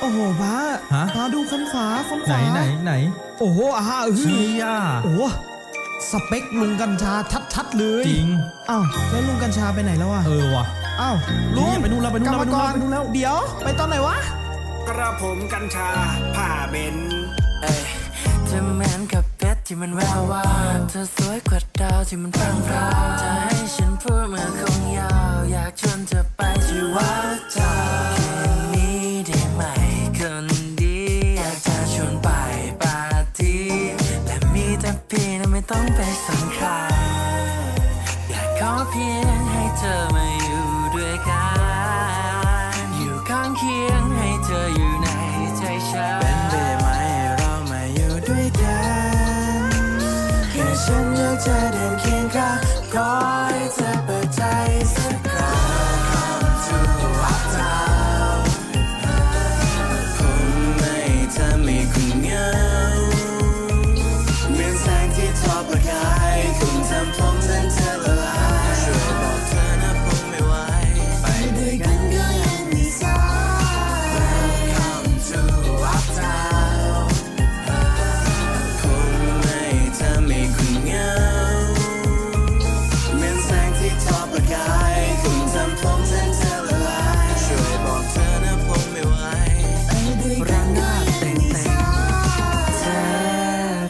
โอ้โหป้าฮะป้าดูคนขวาคนขไหนวาไหนไหนโอ้โหอ่าเอเชี่อยโอ้โหสเปคลุงกัญชาชัดๆเลยจริง อ้าวแล้วลุงกัญชาไปไหนแล้วอะเออว่ะ อ้าวลุงเนี่ยไปนู่นแล้วไปนู่นแล้วกรรมไปนู่นกแล้วรไปนู่นแล้ว เดี๋ยว ไปตอนไหนวะ กระผมกัญชาผ่าเบนเอ้ยเธอเหมือนกับเพชรที่มันแวววาวเธอสวยกว่าดาวที่มันพร่างพราวจะให้ฉันพูดเมื่อคงยาว อยากชวนเธอไปที่วัดเจ้า และมีแต่พี่นะไม่ต้องไปสนใครอยากขอเพียงให้เธอมาอยู่ด้วยกัน อยู่ข้างเคียงให้เธออยู่ในใจฉันเป็นไปได้ไหมให้เรามาอยู่ด้วยกันแค่ฉันอยากจะเดินเคียงข้างขอน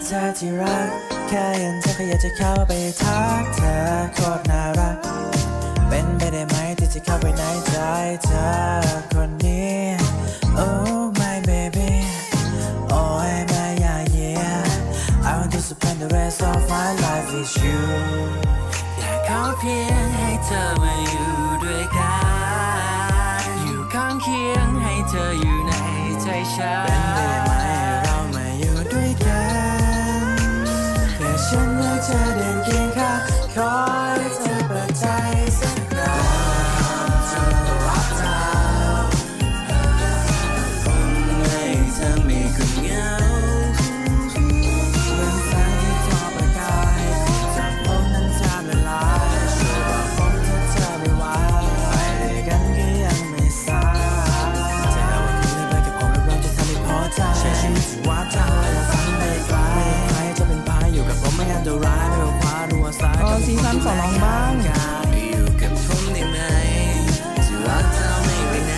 เธอที่รัก แค่เห็นเธอก็อยากจะเข้าไปทักเธอโคตรน่ารัก เป็นไปได้ไหมที่จะเข้าไปในใจเธอคนนี้ Oh my baby Oh my yeah yeah I want to spend the rest of my life with you อยากขอเพียงให้เธอมาอยู่ด้วยกัน อยู่ข้างเคียงให้เธออยู่ในใจฉัน ม่ไปไหน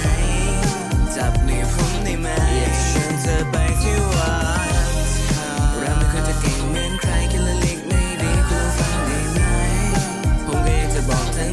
จับมือผมได้ไหมอยากชวนเธอไปที่วัดเราไม่ควรจะเก่งเหมือนใครแค่ละเล็กไม่ดีคุณลองฟังได้ไหมผมก็อยากจะบอกทั้ง